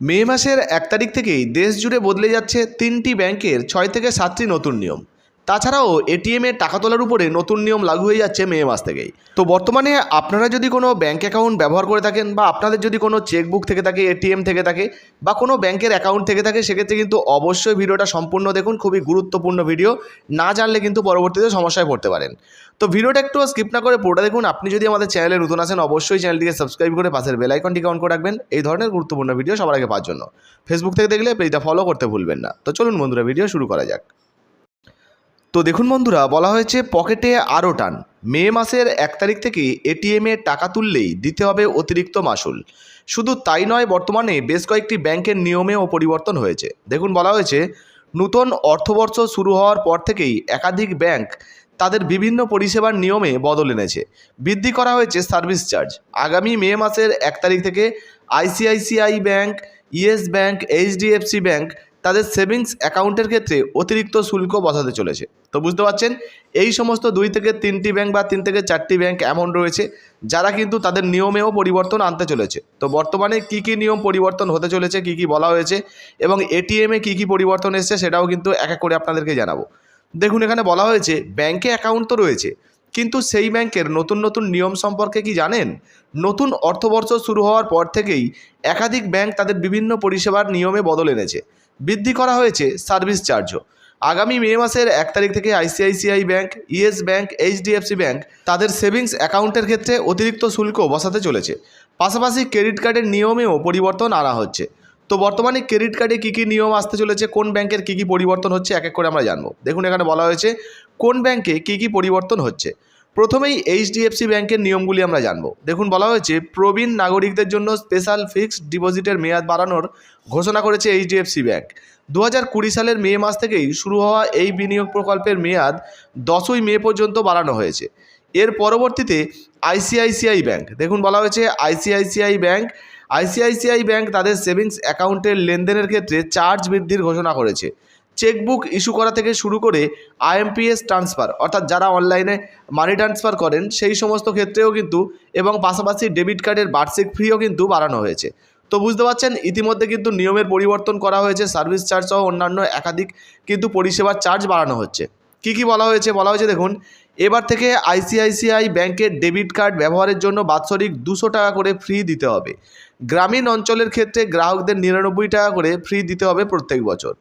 মে মাসের এক তারিখ থেকেই দেশ জুড়ে বদলে যাচ্ছে তিনটি ব্যাংকের ছয় থেকে সাতটি নতুন নিয়ম। তাছাড়াও এটিএমে টাকা তোলার উপরে নতুন নিয়ম লাগু হয়ে যাচ্ছে মে মাস থেকেই। তো বর্তমানে আপনারা যদি কোনো ব্যাঙ্ক অ্যাকাউন্ট ব্যবহার করে থাকেন বা আপনাদের যদি কোনো চেকবুক থেকে থাকে এটিএম থেকে থাকে বা কোনো ব্যাংকের অ্যাকাউন্ট থেকে থাকে, সেক্ষেত্রে কিন্তু অবশ্যই ভিডিওটা সম্পূর্ণ দেখুন, খুবই গুরুত্বপূর্ণ ভিডিও। না জানলে কিন্তু পরবর্তীতে সমস্যায় পড়তে পারেন। তো ভিডিওটা একটু স্কিপ না করে পুরোটা দেখুন। আপনি যদি আমাদের চ্যানেলে নতুন আসেন, অবশ্যই চ্যানেলটিকে সাবস্ক্রাইব করে পাশের বেল আইকনটিকে অন করে রাখবেন। এই ধরনের গুরুত্বপূর্ণ ভিডিও সবার আগে পাওয়ার জন্য। ফেসবুক থেকে দেখলে পেজটা ফলো করতে ভুলবেন না। তো চলুন বন্ধুরা, ভিডিও শুরু করা যাক। তো দেখুন বন্ধুরা, বলা হয়েছে পকেটে আরও টান। মে মাসের এক তারিখ থেকে এটিএমে টাকা তুললেই দিতে হবে অতিরিক্ত মাসুল। শুধু তাই নয়, বর্তমানে বেশ কয়েকটি ব্যাংকের নিয়মেও পরিবর্তন হয়েছে। দেখুন, বলা হয়েছে, নূতন অর্থবর্ষ শুরু হওয়ার পর থেকেই একাধিক ব্যাংক তাদের বিভিন্ন পরিষেবার নিয়মে বদল এনেছে। বৃদ্ধি করা হয়েছে সার্ভিস চার্জ। আগামী মে মাসের এক তারিখ থেকে ICICI bank, yes bank, HDFC bank তাদের সেভিংস অ্যাকাউন্টের ক্ষেত্রে অতিরিক্ত শুল্ক বসাতে চলেছে। তো বুঝতে পারছেন? এই সমস্ত দুই থেকে তিনটি ব্যাংক বা তিন থেকে চারটি ব্যাংক এমন রয়েছে, যারা কিন্তু তাদের নিয়মেও পরিবর্তন আনতে চলেছে। তো বর্তমানে কি কি নিয়ম পরিবর্তন হতে চলেছে, কি কি বলা হয়েছে এবং এটিএমে কি কি পরিবর্তন এসছে সেটাও কিন্তু এক এক করে আপনাদেরকে জানাব। দেখুন, এখানে বলা হয়েছে, ব্যাংকে অ্যাকাউন্ট তো রয়েছে, কিন্তু সেই ব্যাংকের নতুন নতুন নিয়ম সম্পর্কে কি জানেন? নতুন অর্থবর্ষ শুরু হওয়ার পর থেকেই একাধিক ব্যাংক তাদের বিভিন্ন পরিষেবার নিয়মে বদল এনেছে। বৃদ্ধি করা হয়েছে সার্ভিস চার্জও। আগামী মে মাসের এক তারিখ থেকে ICICI bank yes bank HDFC bank তাদের সেভিংস অ্যাকাউন্টের ক্ষেত্রে অতিরিক্ত শুল্ক বসাতে চলেছে। পাশাপাশি ক্রেডিট কার্ডের নিয়মেও পরিবর্তন আনা হচ্ছে। তো বর্তমানে ক্রেডিট কার্ডে কী কী নিয়ম আসতে চলেছে? কোন ব্যাংকের কী কী পরিবর্তন হচ্ছে? এক এক করে আমরা জানব। দেখুন, এখানে বলা হয়েছে কোন ব্যাংকে কী কী পরিবর্তন হচ্ছে। প্রথমেই এইচডিএফসি ব্যাংকের নিয়মগুলি আমরা জানব। দেখুন, বলা হয়েছে, প্রবীণ নাগরিকদের জন্য স্পেশাল ফিক্সড ডিপোজিটের মেয়াদ বাড়ানোর ঘোষণা করেছে এইচডিএফসি ব্যাংক। দু হাজার কুড়ি সালের মে মাস থেকেই শুরু হওয়া এই বিনিয়োগ প্রকল্পের মেয়াদ দশই মে পর্যন্ত বাড়ানো হয়েছে। এর পরবর্তীতে আইসিআইসিআই ব্যাংক, দেখুন, বলা হয়েছে আইসিআইসিআই ব্যাংক আইসিআইসিআই ব্যাংক তাদের সেভিংস অ্যাকাউন্টের লেনদেনের ক্ষেত্রে চার্জ বৃদ্ধির ঘোষণা করেছে। চেকবুক ইস্যু করা থেকে শুরু করে আইএমপিএস ট্রান্সফার অর্থাৎ যারা অনলাইনে মানি ট্রান্সফার করেন, সেই সমস্ত ক্ষেত্রেও কিন্তু এবং পাশাপাশি ডেবিট কার্ডের বার্ষিক ফিও কিন্তু বাড়ানো হয়েছে। তো বুঝতে পারছেন, ইতিমধ্যে কিন্তু নিয়মের পরিবর্তন করা হয়েছে সার্ভিস চার্জ সহ অন্যান্য একাধিক কিন্তু পরিষেবার চার্জ বাড়ানো হচ্ছে। কি কি বলা হয়েছে? বলা হয়েছে, দেখুন, এবার থেকে আইসিআইসিআই ব্যাংকের ডেবিট কার্ড ব্যবহারের জন্য বাৎসরিক দুশো টাকা করে ফ্রি দিতে হবে। গ্রামীণ অঞ্চলের ক্ষেত্রে গ্রাহকদের নিরানব্বই টাকা করে ফ্রি দিতে হবে প্রত্যেক বছর।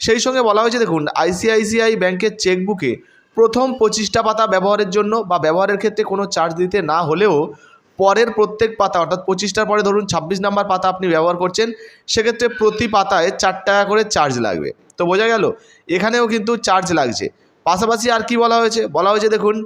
সেই সঙ্গে বলা হয়েছে দেখুন, আইসিআইসিআই ব্যাংকের চেকবুকে প্রথম পঁচিশটা পাতা ব্যবহারের জন্য বা ব্যবহারের ক্ষেত্রে কোনো চার্জ দিতে না হলেও পরের প্রত্যেক পাতা, অর্থাৎ পঁচিশটার পরে ধরুন ছাব্বিশ নাম্বার পাতা আপনি ব্যবহার করছেন, সেক্ষেত্রে প্রতি পাতায় চার টাকা করে চার্জ লাগবে। তো বোঝা গেল? এখানেও কিন্তু চার্জ লাগছে। পাশাপাশি আর কি বলা হয়েছে? বলা হয়েছে দেখুন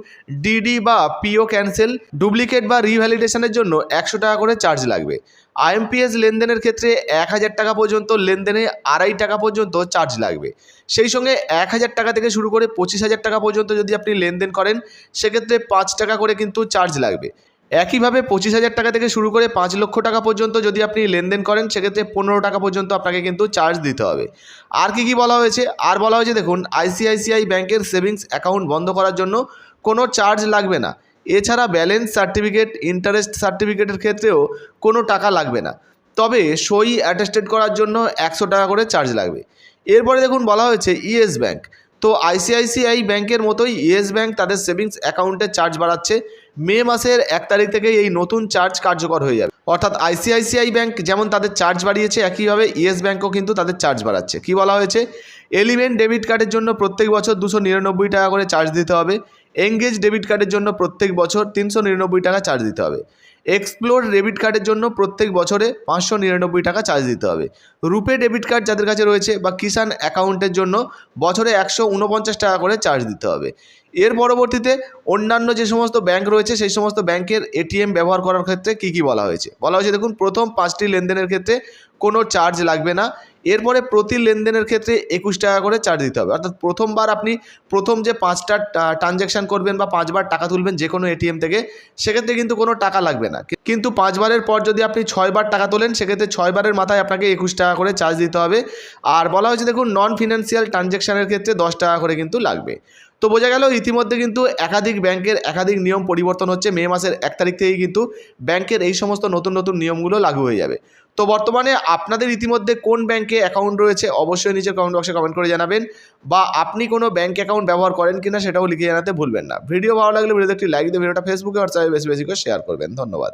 ডিডি বা পিও ক্যান্সেল ডুপ্লিকেট বা রিভ্যালিডেশনের জন্য একশো টাকা করে চার্জ লাগবে। আইএমপিএস লেনদেনের ক্ষেত্রে এক হাজার টাকা পর্যন্ত, লেনদেনে আড়াই টাকা পর্যন্ত চার্জ লাগবে। সেই সঙ্গে এক হাজার টাকা থেকে শুরু করে পঁচিশ হাজার টাকা পর্যন্ত যদি আপনি লেনদেন করেন, সেক্ষেত্রে পাঁচ টাকা করে কিন্তু চার্জ লাগবে। একইভাবে পঁচিশ হাজার টাকা থেকে শুরু করে পাঁচ লক্ষ টাকা পর্যন্ত যদি আপনি লেনদেন করেন, সেক্ষেত্রে পনেরো টাকা পর্যন্ত আপনাকে কিন্তু চার্জ দিতে হবে। আর কি কি বলা হয়েছে? আর বলা হয়েছে, দেখুন আইসিআইসিআই ব্যাংকের সেভিংস অ্যাকাউন্ট বন্ধ করার জন্য কোনো চার্জ লাগবে না। এছাড়া ব্যালেন্স সার্টিফিকেট ইন্টারেস্ট সার্টিফিকেটের ক্ষেত্রেও কোনো টাকা লাগবে না। তবে সই অ্যাটেস্টেড করার জন্য একশো টাকা করে চার্জ লাগবে। এরপরে দেখুন, বলা হয়েছে ইয়েস ব্যাংক। তো আইসিআইসিআই ব্যাংকের মতোই ইয়েস ব্যাংক তাদের সেভিংস অ্যাকাউন্টের চার্জ বাড়াচ্ছে। মে মাসের এক তারিখ থেকে এই নতুন চার্জ কার্যকর হয়ে যাবে। অর্থাৎ আইসিআইসিআই ব্যাংক যেমন তাদের চার্জ বাড়িয়েছে, একইভাবে ইয়েস ব্যাঙ্কও কিন্তু তাদের চার্জ বাড়াচ্ছে। কি বলা হয়েছে? এলিমেন্ট ডেবিট কার্ডের জন্য প্রত্যেক বছর দুশো নিরানব্বই টাকা করে চার্জ দিতে হবে। এঙ্গেজ ডেবিট কার্ডের জন্য প্রত্যেক বছর তিনশো নিরানব্বই টাকা চার্জ দিতে হবে। এক্সপ্লোর ডেবিট কার্ডের জন্য প্রত্যেক বছরে পাঁচশো নিরানব্বই টাকা চার্জ দিতে হবে। রুপে ডেবিট কার্ড যাদের কাছে রয়েছে বা কিষাণ অ্যাকাউন্টের জন্য বছরে একশো উনপঞ্চাশ টাকা করে চার্জ দিতে হবে। এর পরবর্তীতে অন্যান্য যে সমস্ত ব্যাংক রয়েছে, সেই সমস্ত ব্যাংকের এটিএম ব্যবহার করার ক্ষেত্রে কী কী বলা হয়েছে? বলা হয়েছে, দেখুন, প্রথম পাঁচটি লেনদেনের ক্ষেত্রে কোনো চার্জ লাগবে না। এরপরে প্রতি লেনদেনের ক্ষেত্রে একুশ টাকা করে চার্জ দিতে হবে। অর্থাৎ প্রথমবার আপনি প্রথম যে পাঁচটা ট্রানজ্যাকশান করবেন বা পাঁচবার টাকা তুলবেন যে কোনো এটিএম থেকে, সেক্ষেত্রে কিন্তু কোনো টাকা লাগবে না। কিন্তু পাঁচবারের পর যদি আপনি ছয়বার টাকা তোলেন, সেক্ষেত্রে ছয়বারের মাথায় আপনাকে একুশ টাকা করে চার্জ দিতে হবে। আর বলা হয়েছে দেখুন নন ফিনান্সিয়াল ট্রানজ্যাকশানের ক্ষেত্রে দশ টাকা করে কিন্তু লাগবে। তো বোঝা গেল ইতিমধ্যে কিন্তু একাধিক ব্যাংকের একাধিক নিয়ম পরিবর্তন হচ্ছে, মে মাসের এক তারিখ থেকেই কিন্তু ব্যাংকের এই সমস্ত নতুন নতুন নিয়মগুলো লাগু হয়ে যাবে। তো বর্তমানে আপনাদের ইতিমধ্যে কোন ব্যাংকে অ্যাকাউন্ট রয়েছে অবশ্যই নিচে কমেন্ট বক্সে কমেন্ট করে জানাবেন বা আপনি কোনো ব্যাংক অ্যাকাউন্ট ব্যবহার করেন কিনা সেটাও লিখে জানাতে ভুলবেন না। ভিডিও ভালো লাগলে ভিডিওতে একটি লাইক দিয়ে ভিডিওটা ফেসবুকে হোয়াটসঅ্যাপে বেশি বেশি করে শেয়ার করবেন। ধন্যবাদ।